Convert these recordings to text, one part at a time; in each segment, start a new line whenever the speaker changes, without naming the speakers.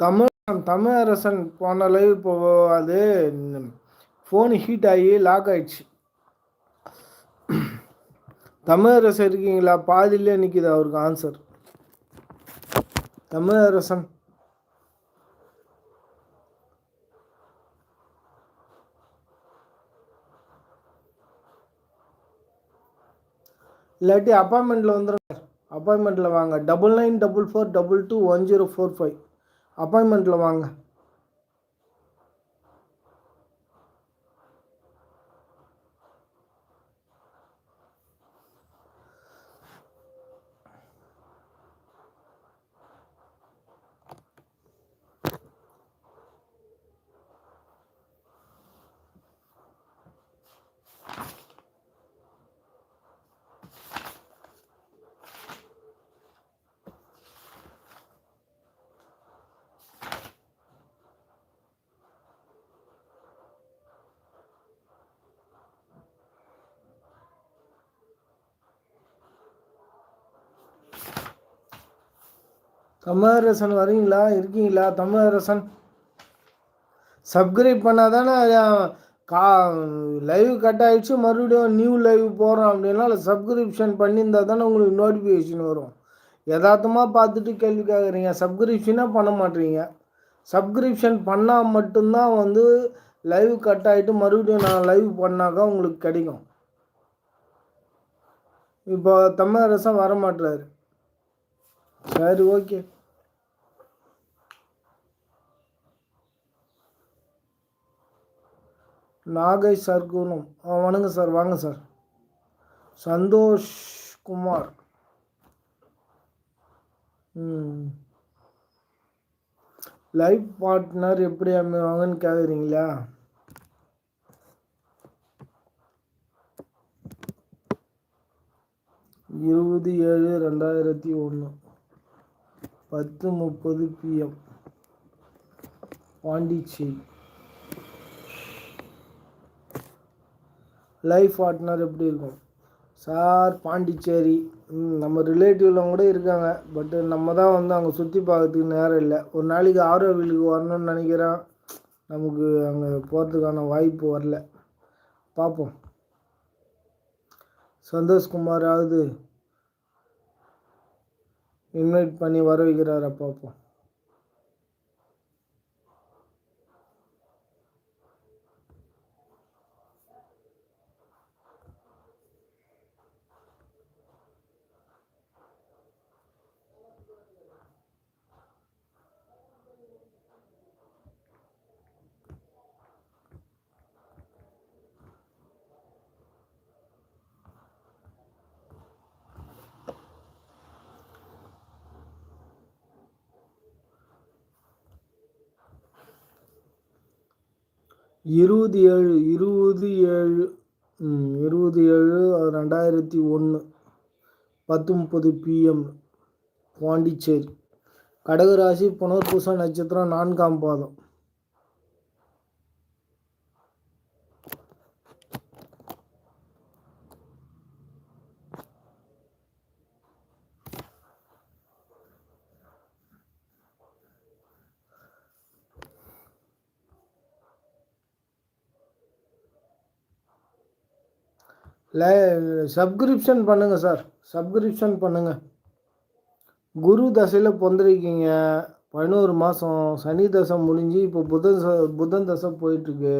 தமிழ் தமிழரசன் போன லைவ் இப்போ அது ஃபோன் ஹீட் ஆகி லாக் ஆயிடுச்சு. தமிழரசன் இருக்கீங்களா? பாதியிலே நிற்கிது அவருக்கு ஆன்சர் தமிழரசன் இல்லாட்டி அப்பாயின்மெண்ட்டில் வந்துடுங்க அப்பாயின்மெண்ட்டில் வாங்க. Double nine double four double two one zero four five அப்பாயின்மெண்ட்டில் வாங்க. தமிழரசன் வரீங்களா? இருக்கீங்களா? தமிழரசன். சப்ஸ்கிரைப் பண்ணால் தானே கா லைவ் கட் ஆகிடுச்சு மறுபடியும் நியூ லைவ் போகிறோம் அப்படின்னா சப்ஸ்கிரிப்ஷன் பண்ணியிருந்தா தானே உங்களுக்கு நோட்டிஃபிகேஷன் வரும். யதார்த்தமாக பார்த்துட்டு கேள்வி கேட்குறீங்க. சப்ஸ்கிரிப்ஷனே பண்ண மாட்டீங்க. சப்ஸ்கிரிப்ஷன் பண்ணால் மட்டும்தான் வந்து லைவ் கட் ஆகிட்டு மறுபடியும் நான் லைவ் பண்ணாக்கா உங்களுக்கு கிடைக்கும். இப்போ தமிழரசன் வர மாட்டுறாரு சரி ஓகே நாகை சர்க்குனும் ஆ வணங்க சார் வாங்க sir. Santhosh Kumar. Life partner எப்படி அமைவாங்கன்னு கேட்குறீங்களா இருபது ஏழு ரெண்டாயிரத்தி ஒன்று பத்து முப்பது பிஎம் பாண்டிச்சேரி. லைஃப் பார்ட்னர் எப்படி இருக்கும்? சார் பாண்டிச்சேரி. நம்ம ரிலேட்டிவ்லாம் கூட இருக்காங்க. பட்டு நம்ம தான் வந்து அங்கே சுற்றி பார்க்கறதுக்கு நேரம் இல்லை. ஒரு நாளைக்கு ஆரோவிலுக்கு வரணும்னு நினைக்கிறேன். நமக்கு அங்கே போகிறதுக்கான வாய்ப்பு வரல. பார்ப்போம். சந்தோஷ்குமாராவது இன்வைட் பண்ணி வர வைக்கிறாரா பார்ப்போம். இருபது ஏழு இருபது ஏழு இருபது ஏழு ரெண்டாயிரத்தி ஒன்று பத்து முப்பது பிஎம் பாண்டிச்சேரி. கடகராசி புனர்பூச நட்சத்திரம் நான்காம் பாதம். லே சப்ஸ்கிரிப்ஷன் பண்ணுங்கள் சார் சப்ஸ்கிரிப்ஷன் பண்ணுங்கள் குரு தசையில் பிறந்திருக்கீங்க பதினோரு மாதம் சனி தசை முடிஞ்சு இப்போ புதன் புதன் தசை போயிட்டுருக்கு.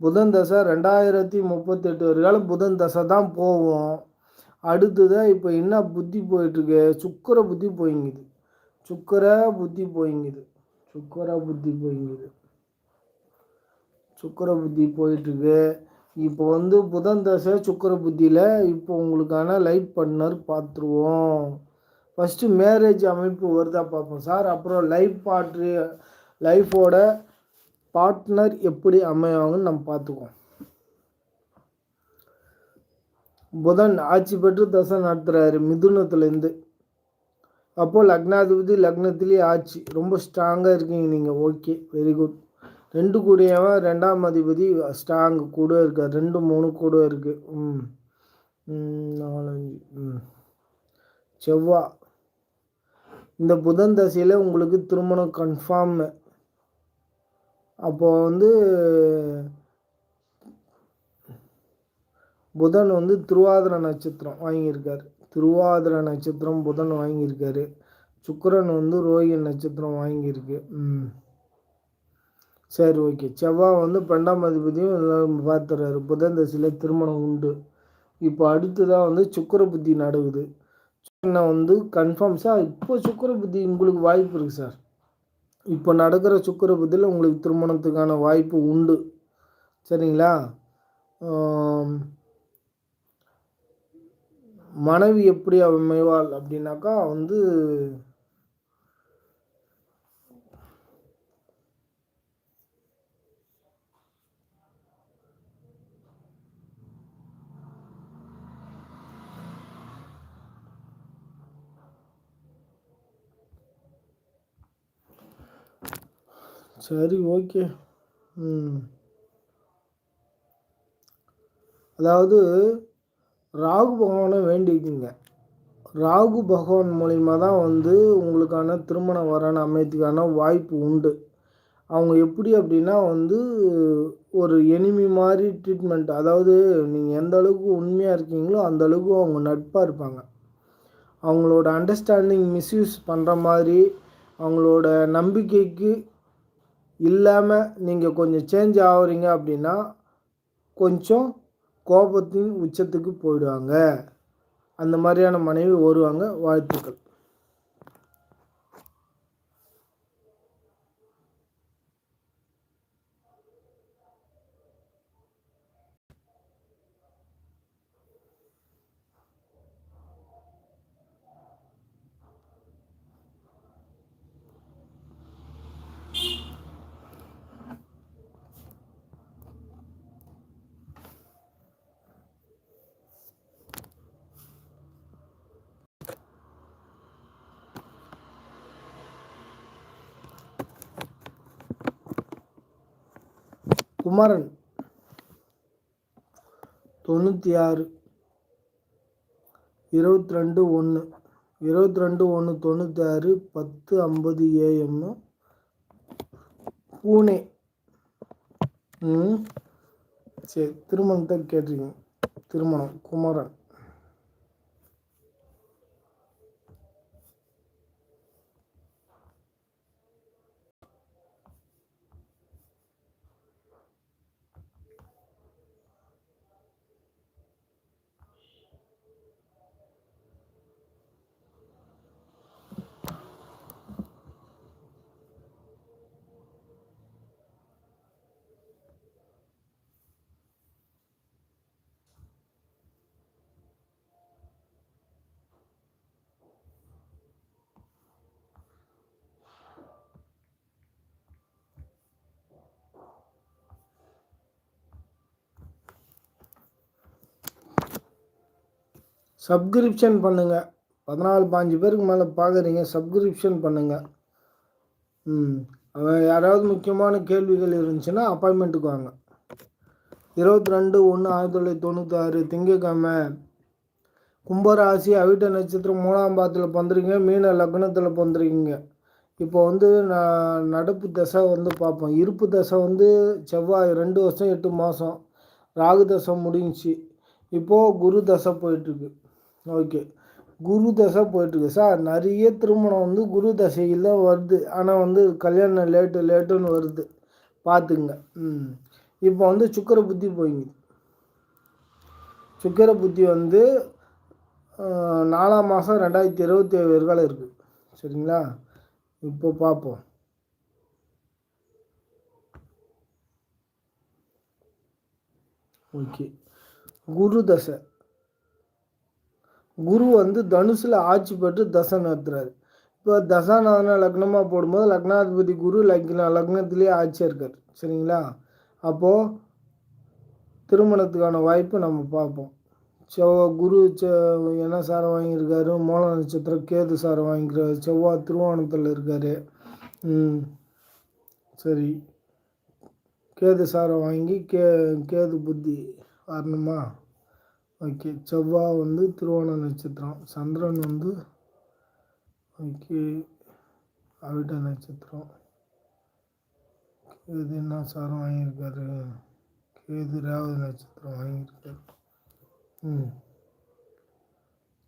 புதன் தசை ரெண்டாயிரத்தி முப்பத்தெட்டு வரைக்கும் புதன் தசை தான் போவோம் அடுத்ததாக இப்போ என்ன புத்தி போயிட்டுருக்கு? சுக்கர புத்தி போயிங்குது. சுக்கர புத்தி போயிங்குது. சுக்கர புத்தி போயிங்குது. சுக்கர புத்தி போயிட்டுருக்கு. இப்போ வந்து புதன் தசை சுக்கர புத்தியில் இப்போ உங்களுக்கான லைட் பார்ட்னர் பார்த்துருவோம். ஃபஸ்ட்டு மேரேஜ் அமைப்பு வருதா பார்ப்போம் சார் அப்புறம் லைஃப் பார்ட்ரு லைஃபோட பார்ட்னர் எப்படி அமைவாங்கன்னு நம்ம பார்த்துக்குவோம். புதன் ஆட்சி பெற்று தசை நடத்துகிறாரு மிதுனத்துலேருந்து. அப்போது லக்னாதிபதி லக்னத்துலேயே ஆட்சி. ரொம்ப ஸ்ட்ராங்காக இருக்கீங்க நீங்கள் ஓகே வெரி குட் ரெண்டு கூடையவன் ரெண்டாம் அதிபதி ஸ்ட்ராங் கூட இருக்கார். ரெண்டு மூணு கூட இருக்குது ம். நாலஞ்சு. ம். செவ்வா. இந்த புதன் தசையில் உங்களுக்கு திருமணம் கன்ஃபார்மு அப்போ வந்து புதன் வந்து திருவாதிர நட்சத்திரம் வாங்கியிருக்கார். திருவாதிர நட்சத்திரம் புதன் வாங்கியிருக்காரு. சுக்கரன் வந்து ரோஹி நட்சத்திரம் வாங்கியிருக்கு. ம். சரி ஓகே. செவ்வாய் வந்து பன்னெண்டாம் அதிபதியும் பார்த்துறாரு புதன் தசையில் திருமணம் உண்டு. இப்போ அடுத்ததாக வந்து சுக்கர புத்தி நடுவுது. வந்து கன்ஃபார்ம் சார் இப்போ சுக்கர புத்தி உங்களுக்கு வாய்ப்பு இருக்குது சார் இப்போ நடக்கிற சுக்கர புத்தியில் உங்களுக்கு திருமணத்துக்கான வாய்ப்பு உண்டு. சரிங்களா? மனைவி எப்படி அமைவாள் அப்படின்னாக்கா வந்து சரி ஓகே. ம். அதாவது ராகு பகவானை வேண்டிக்குங்க. ராகு பகவான் மூலிமா தான் வந்து உங்களுக்கான திருமண வரன் அமைத்துக்கான வாய்ப்பு உண்டு. அவங்க எப்படி அப்படின்னா வந்து ஒரு எனிமி மாதிரி ட்ரீட்மெண்ட் அதாவது நீங்கள் எந்த அளவுக்கு உண்மையாக இருக்கீங்களோ அந்த அளவுக்கு அவங்க நட்பாக இருப்பாங்க. அவங்களோட அண்டர்ஸ்டாண்டிங் மிஸ்யூஸ் பண்ணுற மாதிரி அவங்களோட நம்பிக்கைக்கு இல்லாமல் நீங்கள் கொஞ்சம் சேஞ்ச் ஆகுறீங்க அப்படின்னா கொஞ்சம் கோபத்தின் உச்சத்துக்கு போயிடுவாங்க. அந்த மாதிரியான மனைவி வருவாங்க. வாழ்த்துக்கள். குமரன். தொண்ணூற்றி ஆறு இருபத்தி ரெண்டு ஒன்று இருபத்தி ரெண்டு ஒன்று தொண்ணூற்றி ஆறு பத்து ஐம்பது ஏஎம். பூனே. ம். சரி திருமணத்தை கேட்டிருக்கீங்க. திருமணம். குமரன். சப்ஸ்கிரிப்ஷன் பண்ணுங்கள் பதினாலு பாஞ்சு பேருக்கு மேலே பார்க்குறீங்க சப்ஸ்கிரிப்ஷன் பண்ணுங்கள் ம். யாராவது முக்கியமான கேள்விகள் இருந்துச்சுன்னா அப்பாயின்மெண்ட்டுக்கு வாங்க. இருபத்தி ரெண்டு ஒன்று ஆயிரத்தி தொள்ளாயிரத்தி தொண்ணூத்தாறு திங்கக்கிழமை கும்பராசி அவிட்ட நட்சத்திரம் மூணாம் பாதத்தில் பிறந்திருக்கீங்க மீன லக்னத்தில் பிறந்திருக்கீங்க. இப்போ வந்து நான் நடப்பு தசை வந்து பார்ப்போம். இருப்பு தசை வந்து செவ்வாய் ரெண்டு வருஷம் எட்டு மாதம் ராகு தசை முடிஞ்சிச்சு. இப்போது குரு தசை போயிட்டுருக்கு. ஓகே குரு தசை போயிட்டுருக்கு. சார் நிறைய திருமணம் வந்து குரு தசையில் தான் வருது. ஆனால் வந்து கல்யாணம் லேட்டு லேட்டுன்னு வருது. பார்த்துங்க. ம். இப்போ வந்து சுக்கர புத்தி போயிங்க. சுக்கர புத்தி வந்து நாலாம் மாதம் ரெண்டாயிரத்தி இருபத்தி ஏழு வரைக்கும் இருக்குது சரிங்களா? இப்போ பார்ப்போம். ஓகே குரு தசை. குரு வந்து தனுசில் ஆட்சி பெற்று தசை நடத்துறாரு. இப்போ தசாநாதன லக்னமாக போடும்போது லக்னாதிபதி குரு லக்ன லக்னத்திலேயே ஆட்சியாக இருக்கார். சரிங்களா? அப்போது திருமணத்துக்கான வாய்ப்பு நம்ம பார்ப்போம். செவ்வாய் குரு செ என்ன சாரம் வாங்கியிருக்காரு? மூல நட்சத்திரம் கேது சாரம் வாங்கிக்கிறாரு செவ்வாய் திருவோணத்தில் இருக்கார். சரி. கேது சாரம் வாங்கி கே கேது புத்தி வரணுமா ஓகே செவ்வாய் வந்து திருவோண நட்சத்திரம் சந்திரன் வந்து ஓகே அவிட்ட நட்சத்திரம். கேது என்ன சாரம் வாங்கியிருக்காரு? கேது ரேவதி நட்சத்திரம் வாங்கியிருக்காரு. ம்.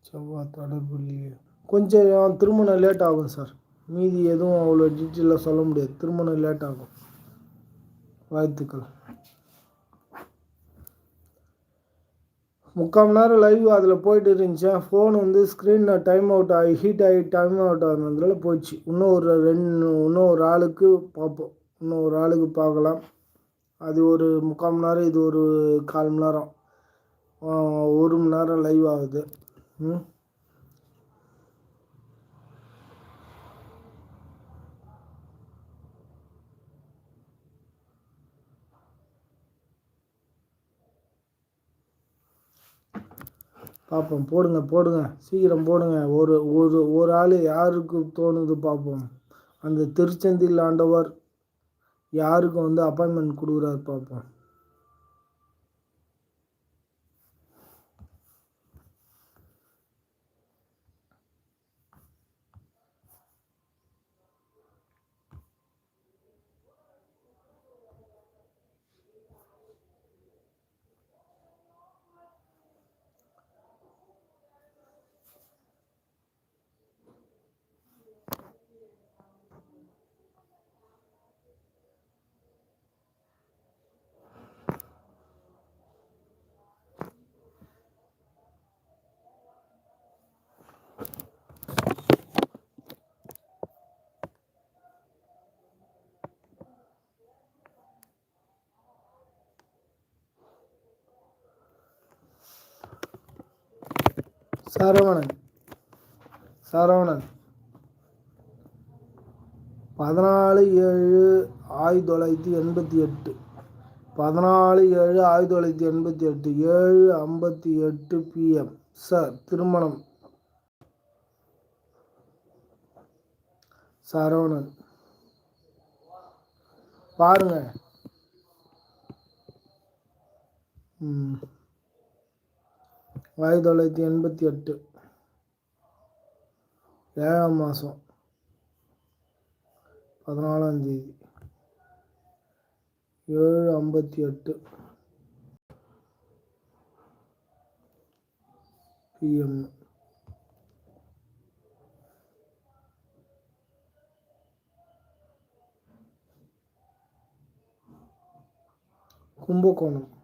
செவ்வாய் தொடர்புள்ளி கொஞ்சம் திருமணம் லேட் ஆகும் சார். மீதி எதுவும் அவ்வளோ டீட்டெயிலாக சொல்ல முடியாது. திருமணம் லேட் ஆகும். வாழ்த்துக்கள். முக்கால் மணி நேரம் லைவ் அதில் போயிட்டு இருந்துச்சு. ஃபோன் வந்து ஸ்க்ரீனில் டைம் அவுட் ஆகி ஹீட் ஆகி டைம் அவுட் ஆனதுனால போயிடுச்சு. இன்னும் ஒரு ரெண்டு இன்னும் ஒரு ஆளுக்கு பார்ப்போம். இன்னும் ஒரு ஆளுக்கு பார்க்கலாம். அது ஒரு முக்கால் மணி நேரம் இது ஒரு கால் மணி நேரம். ஒரு மணி நேரம் லைவ் ஆகுது. ம்? பார்ப்போம் போடுங்க போடுங்க சீக்கிரம் போடுங்க. ஒரு ஒரு ஒரு ஆள் யாருக்கு தோணுது பார்ப்போம் அந்த திருச்செந்தில் ஆண்டவர் யாருக்கு வந்து அப்பாயின்மெண்ட் கொடுக்குறாரு பார்ப்போம் சரவணன். சரவணன். பதினாலு ஏழு ஆயிரத்தி தொள்ளாயிரத்தி எண்பத்தி எட்டு. பதினாலு ஏழு ஆயிரத்தி தொள்ளாயிரத்தி எண்பத்தி எட்டு. ஏழு ஐம்பத்தி எட்டு பிஎம் சார் திருமணம். சரவணன். பாருங்க. ம். ஆயிரத்தி தொள்ளாயிரத்தி எண்பத்தி எட்டு. ஏழாம் மாதம் பதினாலாம் தேதி. ஏழு ஐம்பத்தி எட்டு. பிஎம் கும்பகோணம்.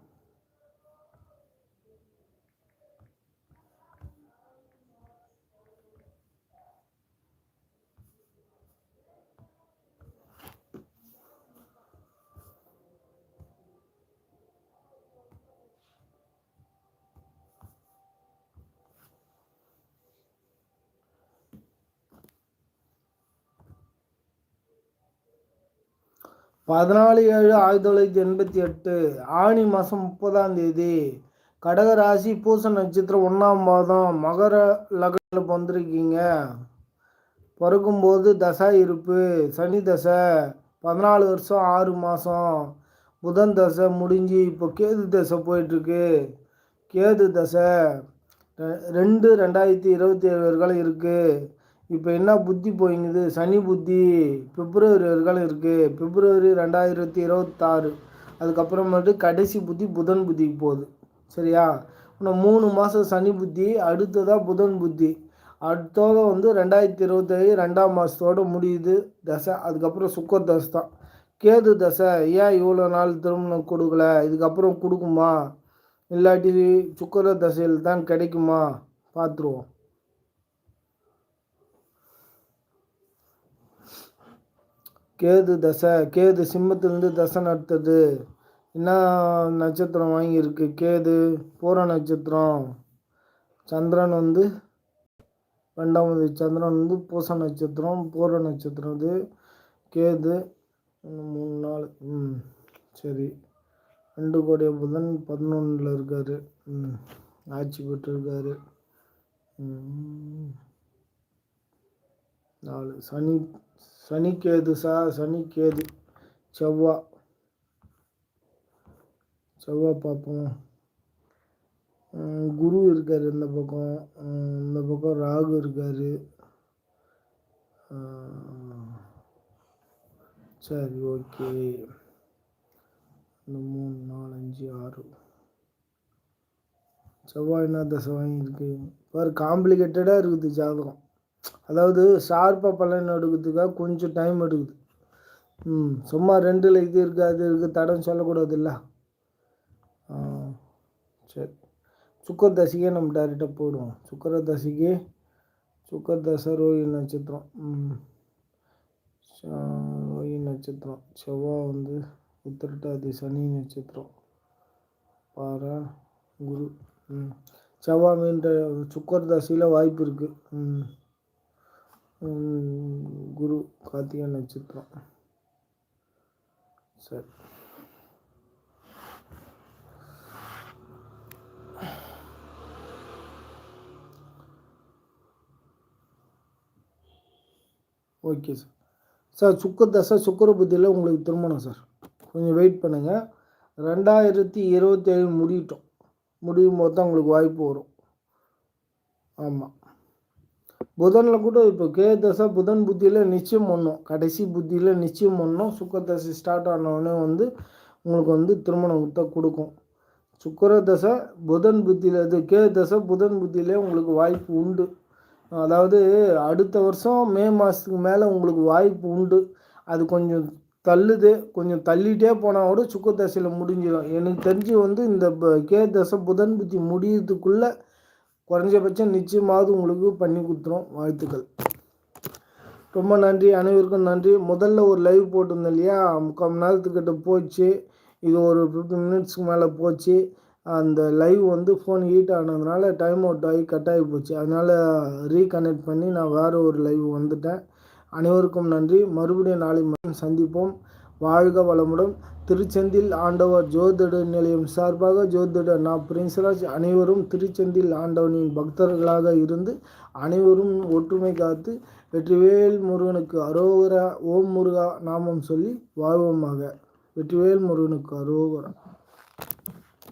பதினாலு ஏழு ஆயிரத்தி தொள்ளாயிரத்தி எண்பத்தி எட்டு ஆணி மாதம் முப்பதாம் தேதி கடக ராசி பூச நட்சத்திரம் ஒன்றாம் மாதம் மகர லக்னில் வந்திருக்கீங்க. பிறக்கும்போது தசை இருப்பு சனி தசை பதினாலு வருஷம் ஆறு மாதம் புதன் தசை முடிஞ்சு இப்போ கேது தசை போயிட்டுருக்கு. கேது தசை ரெண்டு ரெண்டாயிரத்தி இருபத்தி ஏழு வரைக்கும் இருக்குது இப்போ என்ன புத்தி போயிங்குது? சனி புத்தி பிப்ரவரி வரைக்கும் இருக்குது பிப்ரவரி ரெண்டாயிரத்தி இருபத்தாறு அதுக்கப்புறமேட்டு கடைசி புத்தி புதன் புத்திக்கு போகுது. சரியா? இன்னும் மூணு மாதம் சனி புத்தி அடுத்ததாக புதன் புத்தி. அடுத்தோட வந்து ரெண்டாயிரத்தி இருபத்தேழு ரெண்டாம் மாதத்தோடு முடியுது தசை. அதுக்கப்புறம் சுக்கர் தசை தான். கேது தசை ஏன் இவ்வளோ நாள் திருமணம் கொடுக்கல? இதுக்கப்புறம் கொடுக்குமா? இல்லாட்டி சுக்கர தசையில் தான் கிடைக்குமா? பார்த்துருவோம். கேது தசை கேது சிம்மத்திலேருந்து தசை நடத்துது. என்ன நட்சத்திரம் வாங்கியிருக்கு. கேது பூர நட்சத்திரம். சந்திரன் வந்து ரெண்டாவது சந்திரன் வந்து பூச நட்சத்திரம் பூர நட்சத்திரம் இது கேது. மூணு நாள் ம் சரி. ரெண்டு கோடிய புதன் பதினொன்றில் இருக்கார். ம் ஆட்சி பெற்றிருக்காரு. நாலு. சனி சனிக்கேது சா சனிக்கேது செவ்வாய் செவ்வா பார்ப்போம். குரு இருக்கார் இந்த பக்கம். இந்த பக்கம் ராகு இருக்கார். சரி ஓகே. இந்த மூணு நாலு அஞ்சு ஆறு. செவ்வாய் என்ன தசை வாங்கியிருக்கு? பாரு காம்ப்ளிகேட்டடாக இருக்குது ஜாதகம். அதாவது ஷார்ப்பாக பலன் எடுக்கிறதுக்காக கொஞ்சம் டைம் எடுக்குது. ம் சும்மா ரெண்டில் இது இருக்குது அது இருக்குது தடம் சொல்லக்கூடாதுல்ல? சரி. சுக்கர தசைக்கே நம்ம டேரெக்டாக போடுவோம். சுக்கர தசைக்கு சுக்கர தசை ரோஹி நட்சத்திரம். ம். ரோஹி நட்சத்திரம். செவ்வாய் வந்து உத்திரட்டாதி சனி நட்சத்திரம். பாரா குரு. ம். செவ்வாய் மீன்ற சுக்கர தசையில் வாய்ப்பு இருக்குது ம், குரு கார்த்திகை நட்சத்திரம். சரி. ஓகே சார் சார் சுக்கர் தசை சுக்கர புத்தியில் உங்களுக்கு திருமணம் சார் கொஞ்சம் வெயிட் பண்ணுங்கள் ரெண்டாயிரத்தி இருபத்தேழு முடியட்டும். முடியும் போது தான் உங்களுக்கு வாய்ப்பு வரும். ஆமாம் புதனில் கூட இப்போ கே தசை புதன் புத்தியில் நிச்சயம் பண்ணும். கடைசி புத்தியில் நிச்சயம் பண்ணோம். சுக்கதசை ஸ்டார்ட் ஆனவுடனே வந்து உங்களுக்கு வந்து திருமணத்தை கொடுக்கும். சுக்கர தசை புதன் புத்தியில் இது கே தசை புதன் புத்தியிலே உங்களுக்கு வாய்ப்பு உண்டு. அதாவது அடுத்த வருஷம் மே மாதத்துக்கு மேலே உங்களுக்கு வாய்ப்பு உண்டு. அது கொஞ்சம் தள்ளுது. கொஞ்சம் தள்ளிட்டே போனால் கூட சுக்கதசையில் முடிஞ்சிடும் எனக்கு தெரிஞ்சு வந்து இந்த ப- கே தசை புதன் புத்தி முடியறதுக்குள்ளே குறைஞ்சபட்சம் நிச்சயமாவது உங்களுக்கு பண்ணி கொடுத்துரும். வாழ்த்துக்கள். ரொம்ப நன்றி. அனைவருக்கும் நன்றி. முதல்ல ஒரு லைவ் போட்டிருந்தேன் இல்லையா? முக்கால் மணி நேரத்துக்கிட்ட போச்சு. இது ஒரு ஃபிஃப்டின் மினிட்ஸ்க்கு மேலே போச்சு. அந்த லைவ் வந்து ஃபோன் ஹீட் ஆனதுனால டைம் அவுட் ஆகி கட் ஆகி போச்சு. அதனால் ரீகனெக்ட் பண்ணி நான் வேறு ஒரு லைவ் வந்துட்டேன். அனைவருக்கும் நன்றி. மறுபடியும் நாளை மறுபடியும் சந்திப்போம். வாழ்க வளமுடன். திருச்செந்தில் ஆண்டவர் ஜோதிட நிலையம் சார்பாக ஜோதிட நா பிரின்ஸ்ராஜ் அனைவரும் திருச்செந்தில் ஆண்டவனின் பக்தர்களாக இருந்து அனைவரும் ஒற்றுமை காத்து வெற்றிவேல் முருகனுக்கு அரோகரா ஓம் முருகா நாமம் சொல்லி வாழ்வோமாக. வெற்றிவேல் முருகனுக்கு அரோகரா.